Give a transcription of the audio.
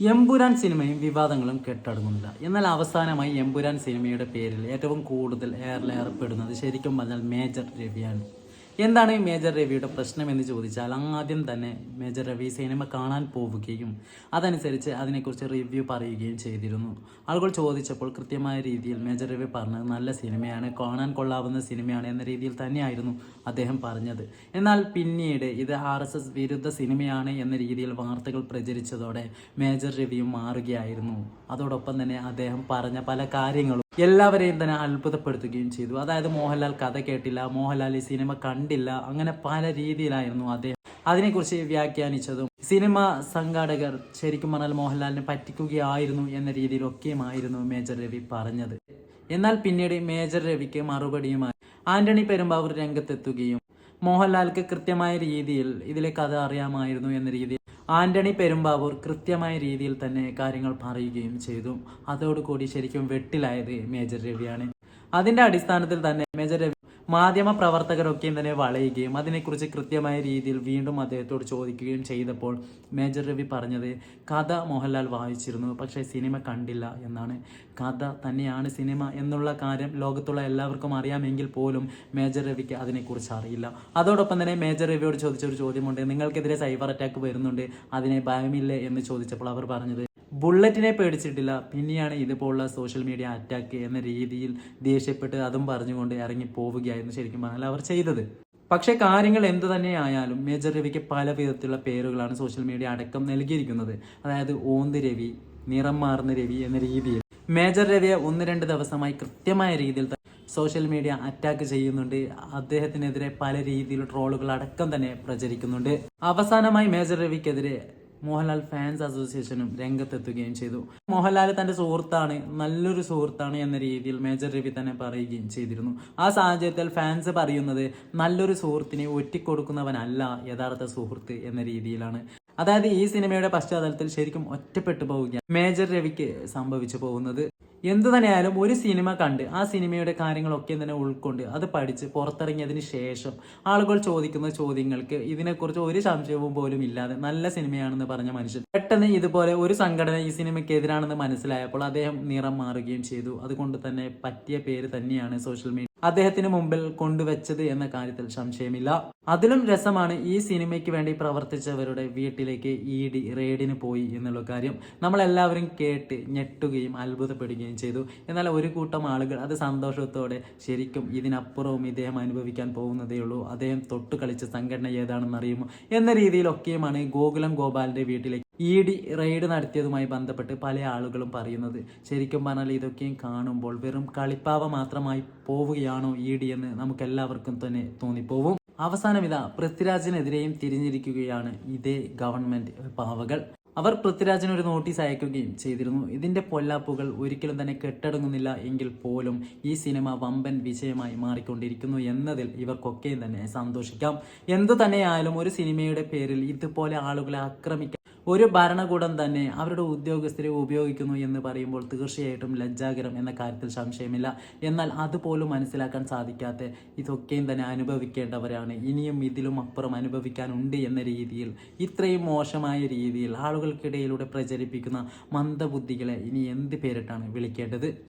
എമ്പുരാൻ സിനിമയും വിവാദങ്ങളും കെട്ടടങ്ങുന്നില്ല. എന്നാൽ അവസാനമായി എമ്പുരാൻ സിനിമയുടെ പേരിൽ ഏറ്റവും കൂടുതൽ ഏറെ ഏർപ്പെടുന്നത് ശരിക്കും പറഞ്ഞാൽ മേജർ രവിയാണ്. എന്താണ് ഈ മേജർ രവിയുടെ പ്രശ്നം എന്ന് ചോദിച്ചാൽ ആദ്യം തന്നെ മേജർ രവി സിനിമ കാണാൻ പോവുകയും അതനുസരിച്ച് അതിനെക്കുറിച്ച് റിവ്യൂ പറയുകയും ചെയ്തിരുന്നു. ആളുകൾ ചോദിച്ചപ്പോൾ കൃത്യമായ രീതിയിൽ മേജർ രവി പറഞ്ഞത് നല്ല സിനിമയാണ് കാണാൻ കൊള്ളാവുന്ന സിനിമയാണ് എന്ന രീതിയിൽ തന്നെയായിരുന്നു അദ്ദേഹം പറഞ്ഞത്. എന്നാൽ പിന്നീട് ഇത് ആർ എസ് എസ് വിരുദ്ധ സിനിമയാണ് എന്ന രീതിയിൽ വാർത്തകൾ പ്രചരിച്ചതോടെ മേജർ രവിയും മാറുകയായിരുന്നു. അതോടൊപ്പം തന്നെ അദ്ദേഹം പറഞ്ഞ പല കാര്യങ്ങളും എല്ലാവരെയും തന്നെ അത്ഭുതപ്പെടുത്തുകയും ചെയ്തു. അതായത് മോഹൻലാൽ കഥ കേട്ടില്ല മോഹൻലാൽ ഈ സിനിമ കണ്ടില്ല അങ്ങനെ പല രീതിയിലായിരുന്നു അദ്ദേഹം അതിനെക്കുറിച്ച് വ്യാഖ്യാനിച്ചതും. സിനിമ സംഘാടകർ ശരിക്കും പറഞ്ഞാൽ മോഹൻലാലിനെ പറ്റിക്കുകയായിരുന്നു എന്ന രീതിയിലൊക്കെയുമായിരുന്നു മേജർ രവി പറഞ്ഞത്. എന്നാൽ പിന്നീട് മേജർ രവിക്ക് മറുപടിയുമായി ആന്റണി പെരുമ്പാവൂർ രംഗത്തെത്തുകയും മോഹൻലാൽക്ക് കൃത്യമായ രീതിയിൽ ഇതിലെ കഥ അറിയാമായിരുന്നു എന്ന രീതിയിൽ ആന്റണി പെരുമ്പാവൂർ കൃത്യമായ രീതിയിൽ തന്നെ കാര്യങ്ങൾ പറയുകയും ചെയ്തു. അതോടുകൂടി ശരിക്കും വെട്ടിലായത് മേജർ രവിയാണ്. അതിന്റെ അടിസ്ഥാനത്തിൽ തന്നെ മേജർ രവി മാധ്യമ പ്രവർത്തകരൊക്കെയും തന്നെ വളയുകയും അതിനെക്കുറിച്ച് കൃത്യമായ രീതിയിൽ വീണ്ടും അദ്ദേഹത്തോട് ചോദിക്കുകയും ചെയ്തപ്പോൾ മേജർ രവി പറഞ്ഞത് കഥ മോഹൻലാൽ വായിച്ചിരുന്നു പക്ഷേ സിനിമ കണ്ടില്ല എന്നാണ്. കഥ തന്നെയാണ് സിനിമ എന്നുള്ള കാര്യം ലോകത്തുള്ള എല്ലാവർക്കും അറിയാമെങ്കിൽ പോലും മേജർ രവിക്ക് അതിനെക്കുറിച്ച് അറിയില്ല. അതോടൊപ്പം തന്നെ മേജർ രവിയോട് ചോദിച്ചൊരു ചോദ്യമുണ്ട് നിങ്ങൾക്കെതിരെ സൈബർ അറ്റാക്ക് വരുന്നുണ്ട് അതിനെ ഭയമില്ലേ? എന്ന് ചോദിച്ചപ്പോൾ അവർ പറഞ്ഞത് ബുള്ളറ്റിനെ പേടിച്ചിട്ടില്ല. പിന്നെയാണ് ഇതുപോലുള്ള സോഷ്യൽ മീഡിയ അറ്റാക്ക് എന്ന രീതിയിൽ ദേഷ്യപ്പെട്ട് അതും പറഞ്ഞുകൊണ്ട് ഇറങ്ങി പോവുകയായിരുന്നു ശരിക്കും പറഞ്ഞാൽ അവർ ചെയ്തത്. പക്ഷേ കാര്യങ്ങൾ എന്തു തന്നെ ആയാലും മേജർ രവിക്ക് പല വിധത്തിലുള്ള പേരുകളാണ് സോഷ്യൽ മീഡിയ അടക്കം നൽകിയിരിക്കുന്നത്. അതായത് ഓന്ത് രവി നിറം മാറുന്ന രവി എന്ന രീതിയിൽ. മേജർ രവിയെ ഒന്ന് രണ്ട് ദിവസമായി കൃത്യമായ രീതിയിൽ സോഷ്യൽ മീഡിയ അറ്റാക്ക് ചെയ്യുന്നുണ്ട്. അദ്ദേഹത്തിനെതിരെ പല രീതിയിലുള്ള ട്രോളുകൾ അടക്കം തന്നെ പ്രചരിക്കുന്നുണ്ട്. അവസാനമായി മേജർ രവിക്കെതിരെ മോഹൻലാൽ ഫാൻസ് അസോസിയേഷനും രംഗത്തെത്തുകയും ചെയ്തു. മോഹൻലാൽ തന്റെ സുഹൃത്താണ് നല്ലൊരു സുഹൃത്താണ് എന്ന രീതിയിൽ മേജർ രവി തന്നെ പറയുകയും ചെയ്തിരുന്നു. ആ സാഹചര്യത്തിൽ ഫാൻസ് പറയുന്നത് നല്ലൊരു സുഹൃത്തിനെ ഒറ്റിക്കൊടുക്കുന്നവനല്ല യഥാർത്ഥ സുഹൃത്ത് എന്ന രീതിയിലാണ്. അതായത് ഈ സിനിമയുടെ പശ്ചാത്തലത്തിൽ ശരിക്കും ഒറ്റപ്പെട്ടു പോവുകയാണ്. മേജർ രവിക്ക് സംഭവിച്ചു പോകുന്നത്. എന്തു തന്നെയായാലും ഒരു സിനിമ കണ്ട് ആ സിനിമയുടെ കാര്യങ്ങളൊക്കെ തന്നെ ഉൾക്കൊണ്ട് അത് പഠിച്ച് പുറത്തിറങ്ങിയതിന് ശേഷം ആളുകൾ ചോദിക്കുന്ന ചോദ്യങ്ങൾക്ക് ഇതിനെക്കുറിച്ച് ഒരു സംശയവും പോലും ഇല്ലാതെ നല്ല സിനിമയാണെന്ന് പറഞ്ഞ മനുഷ്യൻ. പെട്ടെന്ന് ഇതുപോലെ ഒരു സംഘടന ഈ സിനിമയ്ക്ക് എതിരാണെന്ന് മനസ്സിലായപ്പോൾ അദ്ദേഹം നിറം മാറുകയും ചെയ്തു. അതുകൊണ്ട് തന്നെ പറ്റിയ പേര് തന്നെയാണ് സോഷ്യൽ മീഡിയ അദ്ദേഹത്തിന് മുമ്പിൽ കൊണ്ടുവച്ചത് എന്ന കാര്യത്തിൽ സംശയമില്ല. അതിലും രസമാണ് ഈ സിനിമയ്ക്ക് വേണ്ടി പ്രവർത്തിച്ചവരുടെ വീട്ടിലേക്ക് ഇ ഡി റെയ്ഡിന് പോയി എന്നുള്ള കാര്യം. നമ്മളെല്ലാവരും കേട്ട് ഞെട്ടുകയും അത്ഭുതപ്പെടുകയും ചെയ്തു. എന്നാൽ ഒരു കൂട്ടം ആളുകൾ അത് സന്തോഷത്തോടെ ശരിക്കും ഇതിനപ്പുറവും ഇദ്ദേഹം അനുഭവിക്കാൻ പോകുന്നതേ ഉള്ളൂ. അദ്ദേഹം തൊട്ടു കളിച്ച സംഘടന ഏതാണെന്ന് അറിയുമോ എന്ന രീതിയിലൊക്കെയുമാണ് ഗോകുലം ഗോപാലിന്റെ വീട്ടിലേക്ക് ഇ ഡി റെയ്ഡ് നടത്തിയതുമായി ബന്ധപ്പെട്ട് പല ആളുകളും പറയുന്നത് ശരിക്കും പറഞ്ഞാൽ ഇതൊക്കെയും കാണുമ്പോൾ വെറും കളിപ്പാവ മാത്രമായി പോവുകയാണോ ഇ ഡി എന്ന് നമുക്ക് എല്ലാവർക്കും തന്നെ തോന്നിപ്പോവും. അവസാനം ഇതാ പൃഥ്വിരാജിനെതിരെയും തിരിഞ്ഞിരിക്കുകയാണ് ഇതേ ഗവൺമെന്റ് പാവകൾ. അവർ പൃഥ്വിരാജിന് ഒരു നോട്ടീസ് അയക്കുകയും ചെയ്തിരുന്നു. ഇതിന്റെ പൊല്ലാപ്പുകൾ ഒരിക്കലും തന്നെ കെട്ടടങ്ങുന്നില്ല എങ്കിൽ പോലും ഈ സിനിമ വമ്പൻ വിജയമായി മാറിക്കൊണ്ടിരിക്കുന്നു എന്നതിൽ ഇവർക്കൊക്കെയും തന്നെ സന്തോഷിക്കാം. എന്തു തന്നെയായാലും ഒരു സിനിമയുടെ പേരിൽ ഇതുപോലെ ആളുകളെ ആക്രമിക്കാൻ ഒരു ഭരണകൂടം തന്നെ അവരുടെ ഉദ്യോഗസ്ഥരെ ഉപയോഗിക്കുന്നു എന്ന് പറയുമ്പോൾ തീർച്ചയായിട്ടും ലജ്ജാകരം എന്ന കാര്യത്തിൽ സംശയമില്ല. എന്നാൽ അതുപോലും മനസ്സിലാക്കാൻ സാധിക്കാത്ത ഇതൊക്കെയും തന്നെ അനുഭവിക്കേണ്ടവരാണ്. ഇനിയും ഇതിലും അപ്പുറം അനുഭവിക്കാനുണ്ട് എന്ന രീതിയിൽ ഇത്രയും മോശമായ രീതിയിൽ ആളുകൾക്കിടയിലൂടെ പ്രചരിപ്പിക്കുന്ന മന്ദബുദ്ധികളെ ഇനി എന്ത് പേരിട്ടാണ് വിളിക്കേണ്ടത്?